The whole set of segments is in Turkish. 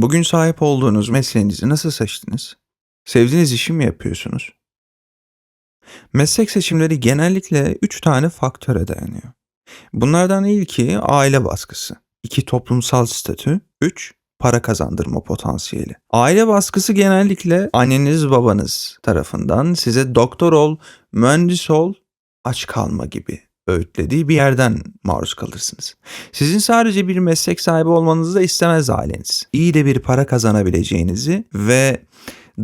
Bugün sahip olduğunuz mesleğinizi nasıl seçtiniz? Sevdiğiniz işi mi yapıyorsunuz? Meslek seçimleri genellikle 3 tane faktöre dayanıyor. Bunlardan ilki aile baskısı, 2 toplumsal statü, 3 para kazandırma potansiyeli. Aile baskısı genellikle anneniz babanız tarafından size doktor ol, mühendis ol, aç kalma gibi öğütlediği bir yerden maruz kalırsınız. Sizin sadece bir meslek sahibi olmanızı da istemez aileniz. İyi de bir para kazanabileceğinizi ve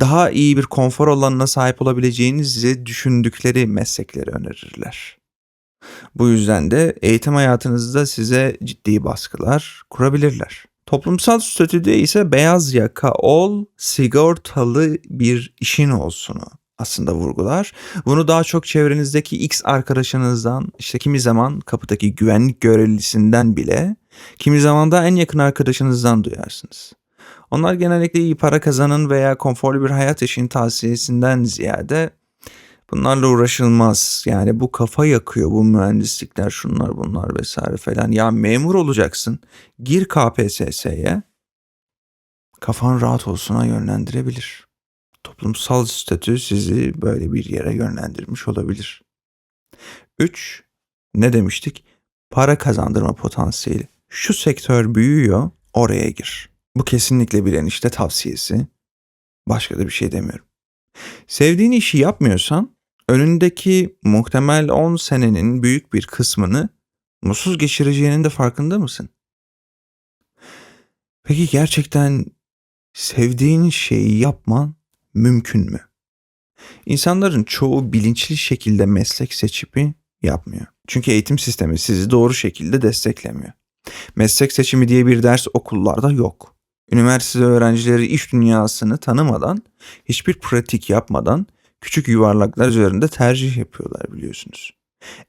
daha iyi bir konfor alanına sahip olabileceğinizi düşündükleri meslekleri önerirler. Bu yüzden de eğitim hayatınızda size ciddi baskılar kurabilirler. Toplumsal statüde ise beyaz yaka ol, sigortalı bir işin olsunu aslında vurgular. Bunu daha çok çevrenizdeki X arkadaşınızdan, işte kimi zaman kapıdaki güvenlik görevlisinden bile, kimi zaman da en yakın arkadaşınızdan duyarsınız. Onlar genellikle iyi para kazanın veya konforlu bir hayat yaşayın tavsiyesinden ziyade bunlarla uğraşılmaz. Yani bu kafa yakıyor bu mühendislikler şunlar bunlar vesaire falan. Ya memur olacaksın gir KPSS'ye kafan rahat olsuna yönlendirebilir. Toplumsal statü sizi böyle bir yere yönlendirmiş olabilir. 3. Ne demiştik? Para kazandırma potansiyeli. Şu sektör büyüyor, oraya gir. Bu kesinlikle bir enişte tavsiyesi. Başka da bir şey demiyorum. Sevdiğin işi yapmıyorsan önündeki muhtemel 10 senenin büyük bir kısmını mutsuz geçireceğinin de farkında mısın? Peki gerçekten sevdiğin şeyi yapman mümkün mü? İnsanların çoğu bilinçli şekilde meslek seçimi yapmıyor. Çünkü eğitim sistemi sizi doğru şekilde desteklemiyor. Meslek seçimi diye bir ders okullarda yok. Üniversite öğrencileri iş dünyasını tanımadan, hiçbir pratik yapmadan küçük yuvarlaklar üzerinde tercih yapıyorlar biliyorsunuz.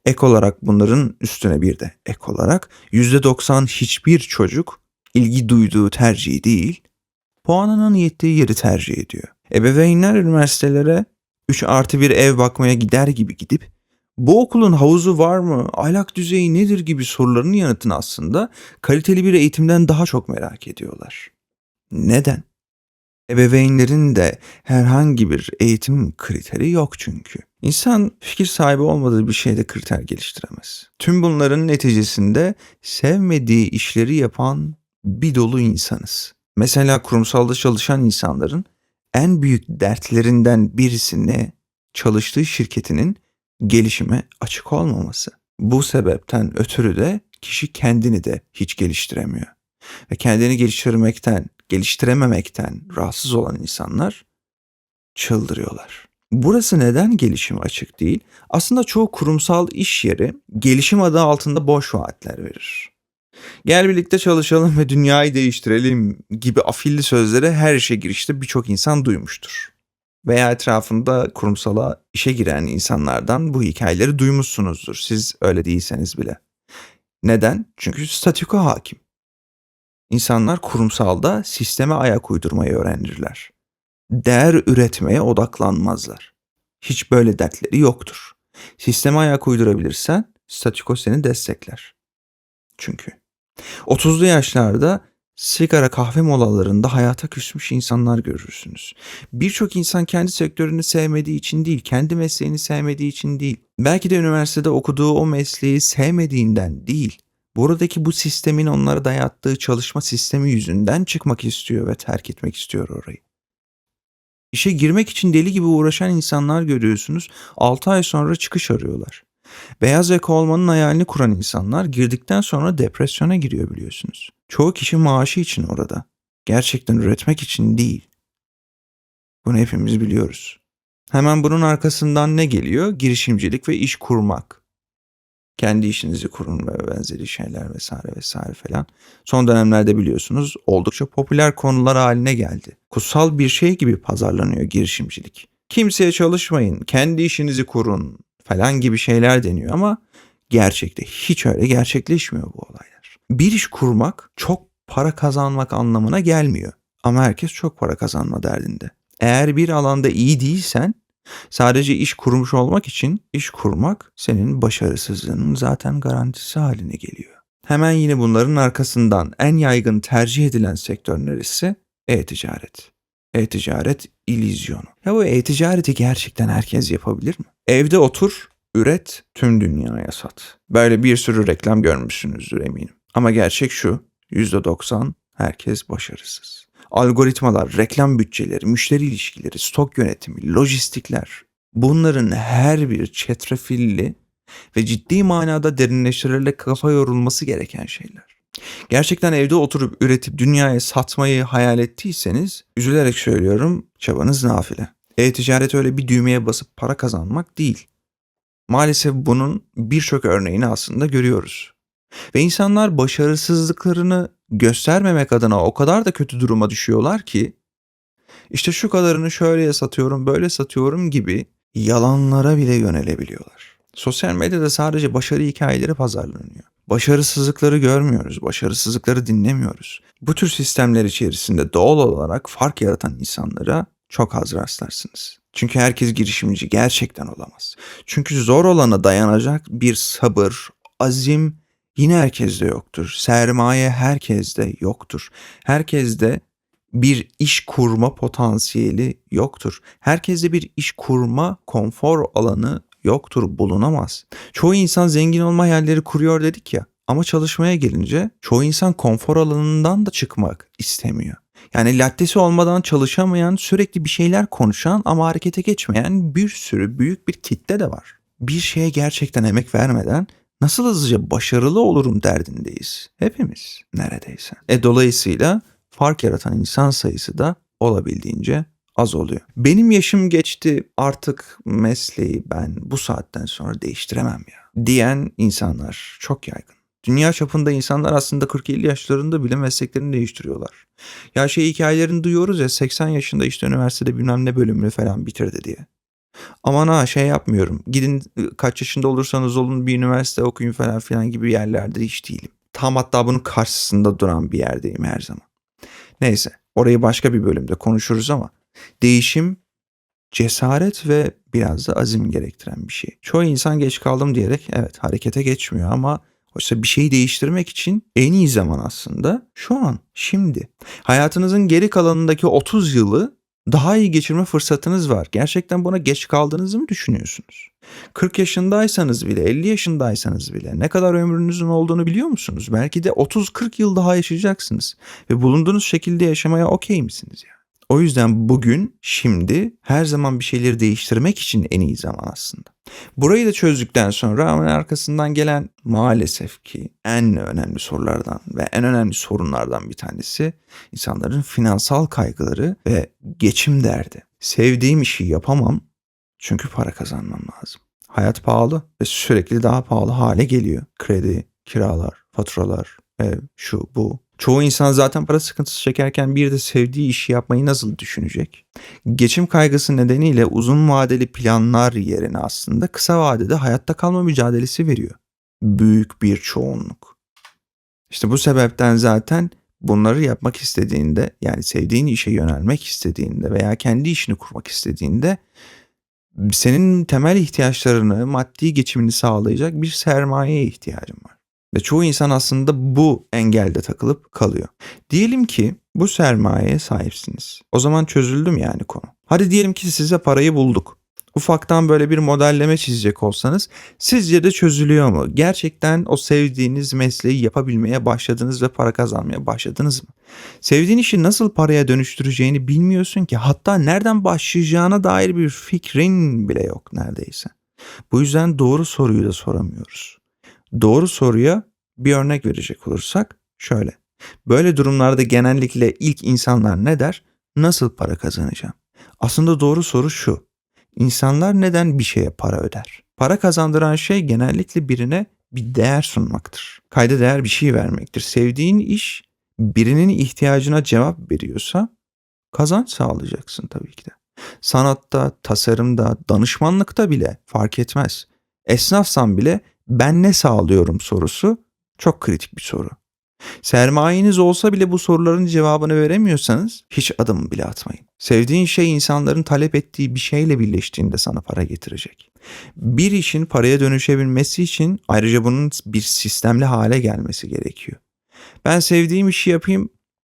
Ek olarak bunların üstüne bir de ek olarak %90 hiçbir çocuk ilgi duyduğu tercihi değil, puanının yettiği yeri tercih ediyor. Ebeveynler üniversitelere 3 artı bir ev bakmaya gider gibi gidip bu okulun havuzu var mı, ahlak düzeyi nedir gibi soruların yanıtını aslında kaliteli bir eğitimden daha çok merak ediyorlar. Neden? Ebeveynlerin de herhangi bir eğitim kriteri yok çünkü. İnsan fikir sahibi olmadığı bir şeyde kriter geliştiremez. Tüm bunların neticesinde sevmediği işleri yapan bir dolu insanız. Mesela kurumsalda çalışan insanların en büyük dertlerinden birisi ne? Çalıştığı şirketinin gelişime açık olmaması. Bu sebepten ötürü de kişi kendini de hiç geliştiremiyor. Ve kendini geliştirmekten, geliştirememekten rahatsız olan insanlar çıldırıyorlar. Burası neden gelişime açık değil? Aslında çoğu kurumsal iş yeri gelişim adı altında boş vaatler verir. Gel birlikte çalışalım ve dünyayı değiştirelim gibi afilli sözleri her işe girişte birçok insan duymuştur. Veya etrafında kurumsala işe giren insanlardan bu hikayeleri duymuşsunuzdur. Siz öyle değilseniz bile. Neden? Çünkü statüko hakim. İnsanlar kurumsalda sisteme ayak uydurmayı öğrenirler. Değer üretmeye odaklanmazlar. Hiç böyle dertleri yoktur. Sisteme ayak uydurabilirsen statüko seni destekler. Çünkü 30'lu yaşlarda sigara kahve molalarında hayata küsmüş insanlar görürsünüz. Birçok insan kendi sektörünü sevmediği için değil, kendi mesleğini sevmediği için değil, belki de üniversitede okuduğu o mesleği sevmediğinden değil, buradaki bu sistemin onlara dayattığı çalışma sistemi yüzünden çıkmak istiyor ve terk etmek istiyor orayı. İşe girmek için deli gibi uğraşan insanlar görüyorsunuz. 6 ay sonra çıkış arıyorlar. Beyaz yaka olmanın hayalini kuran insanlar girdikten sonra depresyona giriyor biliyorsunuz. Çoğu kişi maaşı için orada. Gerçekten üretmek için değil. Bunu hepimiz biliyoruz. Hemen bunun arkasından ne geliyor? Girişimcilik ve iş kurmak. Kendi işinizi kurun ve benzeri şeyler vesaire vesaire falan. Son dönemlerde biliyorsunuz oldukça popüler konular haline geldi. Kutsal bir şey gibi pazarlanıyor girişimcilik. Kimseye çalışmayın, kendi işinizi kurun falan gibi şeyler deniyor ama gerçekte hiç öyle gerçekleşmiyor bu olaylar. Bir iş kurmak çok para kazanmak anlamına gelmiyor. Ama herkes çok para kazanma derdinde. Eğer bir alanda iyi değilsen sadece iş kurmuş olmak için iş kurmak senin başarısızlığının zaten garantisi haline geliyor. Hemen yine bunların arkasından en yaygın tercih edilen sektör neresi? E-ticaret. E-ticaret illüzyonu. Ya bu e-ticareti gerçekten herkes yapabilir mi? Evde otur, üret, tüm dünyaya sat. Böyle bir sürü reklam görmüşsünüzdür eminim. Ama gerçek şu, %90 herkes başarısız. Algoritmalar, reklam bütçeleri, müşteri ilişkileri, stok yönetimi, lojistikler bunların her bir çetrefilli ve ciddi manada derinleştirilerek kafa yorulması gereken şeyler. Gerçekten evde oturup üretip dünyaya satmayı hayal ettiyseniz üzülerek söylüyorum çabanız nafile. E-ticaret öyle bir düğmeye basıp para kazanmak değil. Maalesef bunun birçok örneğini aslında görüyoruz. Ve insanlar başarısızlıklarını göstermemek adına o kadar da kötü duruma düşüyorlar ki işte şu kadarını şöyle satıyorum, böyle satıyorum gibi yalanlara bile yönelebiliyorlar. Sosyal medyada sadece başarı hikayeleri pazarlanıyor. Başarısızlıkları görmüyoruz, başarısızlıkları dinlemiyoruz. Bu tür sistemler içerisinde doğal olarak fark yaratan insanlara çok az rastlarsınız. Çünkü herkes girişimci gerçekten olamaz. Çünkü zor olana dayanacak bir sabır, azim yine herkeste yoktur. Sermaye herkeste yoktur. Herkeste bir iş kurma potansiyeli yoktur. Herkeste bir iş kurma konfor alanı yoktur, bulunamaz. Çoğu insan zengin olma hayalleri kuruyor dedik ya. Ama çalışmaya gelince çoğu insan konfor alanından da çıkmak istemiyor. Yani lattesi olmadan çalışamayan, sürekli bir şeyler konuşan ama harekete geçmeyen bir sürü büyük bir kitle de var. Bir şeye gerçekten emek vermeden nasıl hızlıca başarılı olurum derdindeyiz. Hepimiz neredeyse. E dolayısıyla fark yaratan insan sayısı da olabildiğince az oluyor. Benim yaşım geçti artık mesleği ben bu saatten sonra değiştiremem ya diyen insanlar çok yaygın. Dünya çapında insanlar aslında 40-50 yaşlarında bile mesleklerini değiştiriyorlar. Ya şey hikayelerini duyuyoruz ya 80 yaşında işte üniversitede bilmem ne bölümünü falan bitirdi diye. Aman ha şey yapmıyorum. Gidin kaç yaşında olursanız olun bir üniversite okuyun falan filan gibi yerlerde hiç değilim. Tam hatta bunun karşısında duran bir yerdeyim her zaman. Neyse orayı başka bir bölümde konuşuruz ama değişim cesaret ve biraz da azim gerektiren bir şey. Çoğu insan geç kaldım diyerek evet harekete geçmiyor ama Oysa bir şeyi değiştirmek için en iyi zaman aslında şu an, şimdi. Hayatınızın geri kalanındaki 30 yılı daha iyi geçirme fırsatınız var. Gerçekten buna geç kaldığınızı mı düşünüyorsunuz? 40 yaşındaysanız bile, 50 yaşındaysanız bile ne kadar ömrünüzün olduğunu biliyor musunuz? Belki de 30-40 yıl daha yaşayacaksınız ve bulunduğunuz şekilde yaşamaya okey misiniz ya? O yüzden bugün, şimdi her zaman bir şeyleri değiştirmek için en iyi zaman aslında. Burayı da çözdükten sonra ama arkasından gelen maalesef ki en önemli sorulardan ve en önemli sorunlardan bir tanesi insanların finansal kaygıları ve geçim derdi. Sevdiğim işi yapamam çünkü para kazanmam lazım. Hayat pahalı ve sürekli daha pahalı hale geliyor. Kredi, kiralar, faturalar, ev, şu bu. Çoğu insan zaten para sıkıntısı çekerken bir de sevdiği işi yapmayı nasıl düşünecek? Geçim kaygısı nedeniyle uzun vadeli planlar yerine aslında kısa vadede hayatta kalma mücadelesi veriyor. Büyük bir çoğunluk. İşte bu sebepten zaten bunları yapmak istediğinde yani sevdiğin işe yönelmek istediğinde veya kendi işini kurmak istediğinde senin temel ihtiyaçlarını, maddi geçimini sağlayacak bir sermayeye ihtiyacın var. Ve çoğu insan aslında bu engelde takılıp kalıyor. Diyelim ki bu sermayeye sahipsiniz. O zaman çözüldüm yani konu. Hadi diyelim ki size parayı bulduk. Ufaktan böyle bir modelleme çizecek olsanız sizce de çözülüyor mu? Gerçekten o sevdiğiniz mesleği yapabilmeye başladınız ve para kazanmaya başladınız mı? Sevdiğin işi nasıl paraya dönüştüreceğini bilmiyorsun ki hatta nereden başlayacağına dair bir fikrin bile yok neredeyse. Bu yüzden doğru soruyu da soramıyoruz. Doğru soruya bir örnek verecek olursak şöyle. Böyle durumlarda genellikle ilk insanlar ne der? Nasıl para kazanacağım? Aslında doğru soru şu. İnsanlar neden bir şeye para öder? Para kazandıran şey genellikle birine bir değer sunmaktır. Kayda değer bir şey vermektir. Sevdiğin iş birinin ihtiyacına cevap veriyorsa kazanç sağlayacaksın tabii ki de. Sanatta, tasarımda, danışmanlıkta bile fark etmez. Esnafsan bile ben ne sağlıyorum sorusu çok kritik bir soru. Sermayeniz olsa bile bu soruların cevabını veremiyorsanız hiç adım bile atmayın. Sevdiğin şey insanların talep ettiği bir şeyle birleştiğinde sana para getirecek. Bir işin paraya dönüşebilmesi için ayrıca bunun bir sistemli hale gelmesi gerekiyor. Ben sevdiğim işi yapayım,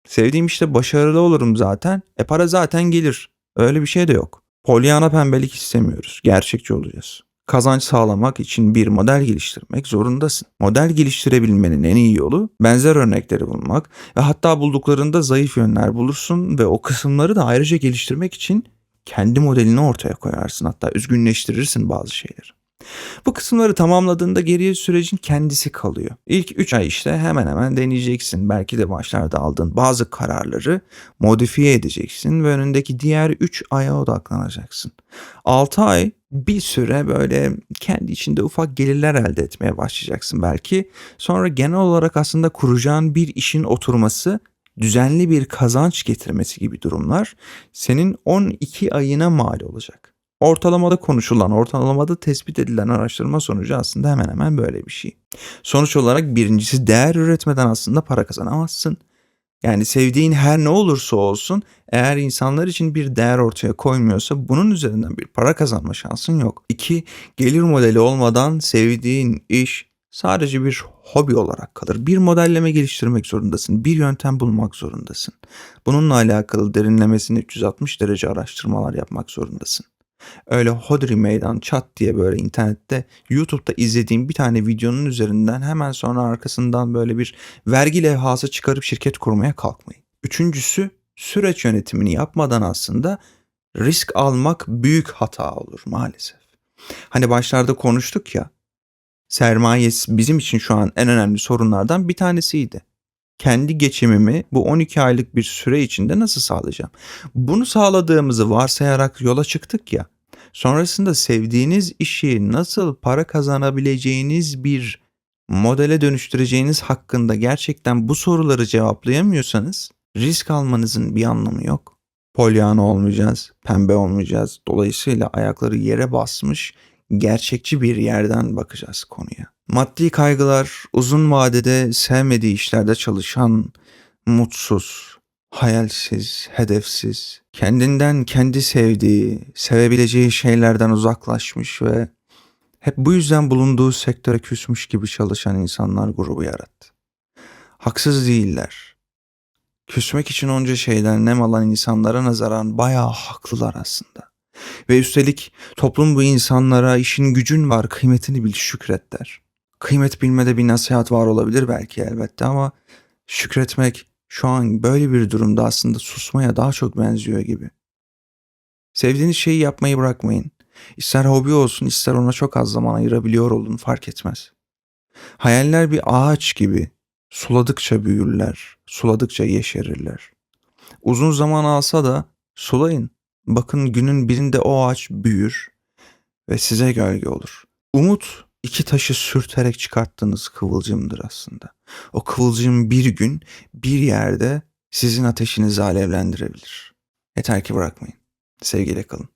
Sevdiğim işte başarılı olurum zaten. E para zaten gelir. Öyle bir şey de yok. Polyana pembelik istemiyoruz. Gerçekçi olacağız. Kazanç sağlamak için bir model geliştirmek zorundasın. Model geliştirebilmenin en iyi yolu benzer örnekleri bulmak ve hatta bulduklarında zayıf yönler bulursun ve o kısımları da ayrıca geliştirmek için kendi modelini ortaya koyarsın. Hatta üzgünleştirirsin bazı şeyleri. Bu kısımları tamamladığında geriye sürecin kendisi kalıyor. İlk 3 ay işte hemen hemen deneyeceksin. Belki de başlarda aldığın bazı kararları modifiye edeceksin ve önündeki diğer 3 aya odaklanacaksın. 6 ay bir süre böyle kendi içinde ufak gelirler elde etmeye başlayacaksın belki. Sonra genel olarak aslında kuracağın bir işin oturması düzenli bir kazanç getirmesi gibi durumlar senin 12 ayına mal olacak. Ortalamada konuşulan, ortalamada tespit edilen araştırma sonucu aslında hemen hemen böyle bir şey. Sonuç olarak birincisi değer üretmeden aslında para kazanamazsın. Yani sevdiğin her ne olursa olsun eğer insanlar için bir değer ortaya koymuyorsa bunun üzerinden bir para kazanma şansın yok. İki, gelir modeli olmadan sevdiğin iş sadece bir hobi olarak kalır. Bir modelleme geliştirmek zorundasın. Bir yöntem bulmak zorundasın. Bununla alakalı derinlemesine 360 derece araştırmalar yapmak zorundasın. Öyle hodri meydan çat diye böyle internette YouTube'da izlediğim bir tane videonun üzerinden hemen sonra arkasından böyle bir vergi levhası çıkarıp şirket kurmaya kalkmayın. Üçüncüsü süreç yönetimini yapmadan aslında risk almak büyük hata olur maalesef. Hani başlarda konuştuk ya sermayesi bizim için şu an en önemli sorunlardan bir tanesiydi. Kendi geçimimi bu 12 aylık bir süre içinde nasıl sağlayacağım? Bunu sağladığımızı varsayarak yola çıktık ya. Sonrasında sevdiğiniz işi nasıl para kazanabileceğiniz bir modele dönüştüreceğiniz hakkında gerçekten bu soruları cevaplayamıyorsanız risk almanızın bir anlamı yok. Polyana olmayacağız, pembe olmayacağız. Dolayısıyla ayakları yere basmış gerçekçi bir yerden bakacağız konuya. Maddi kaygılar uzun vadede sevmediği işlerde çalışan, mutsuz, hayalsiz, hedefsiz, kendinden kendi sevdiği, sevebileceği şeylerden uzaklaşmış ve hep bu yüzden bulunduğu sektöre küsmüş gibi çalışan insanlar grubu yarattı. Haksız değiller. Küsmek için onca şeyden nem alan insanlara nazaran bayağı haklılar aslında. Ve üstelik toplum bu insanlara işin gücün var kıymetini bil şükret der. Kıymet bilmede bir nasihat var olabilir belki elbette ama şükretmek şu an böyle bir durumda aslında susmaya daha çok benziyor gibi. Sevdiğiniz şeyi yapmayı bırakmayın. İster hobi olsun ister ona çok az zaman ayırabiliyor olun fark etmez. Hayaller bir ağaç gibi suladıkça büyürler, suladıkça yeşerirler. Uzun zaman alsa da sulayın. Bakın günün birinde o ağaç büyür ve size gölge olur. Umut iki taşı sürterek çıkarttığınız kıvılcımdır aslında. O kıvılcım bir gün bir yerde sizin ateşinizi alevlendirebilir. Yeter ki bırakmayın. Sevgiyle kalın.